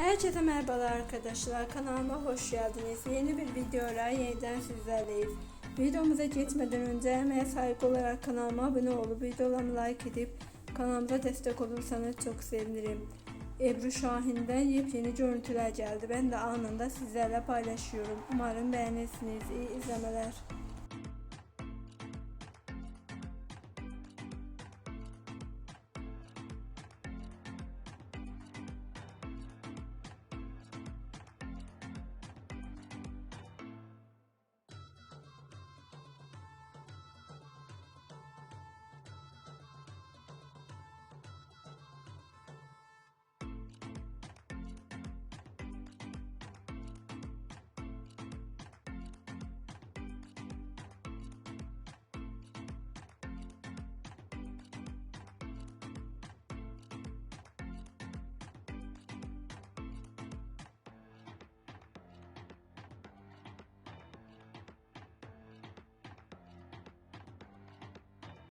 Herkese merhabalar arkadaşlar. Kanalıma hoş geldiniz. Yeni bir videoyla yeniden sizlerleyiz. Videomuza geçmeden önce emeğe saygı olarak kanalıma abone olup videolarımı like edip kanalımıza destek olursanız çok sevinirim. Ebru Şahin'den yepyeni görüntüler geldi. Ben de anında sizlerle paylaşıyorum. Umarım beğenirsiniz. İyi izlemeler.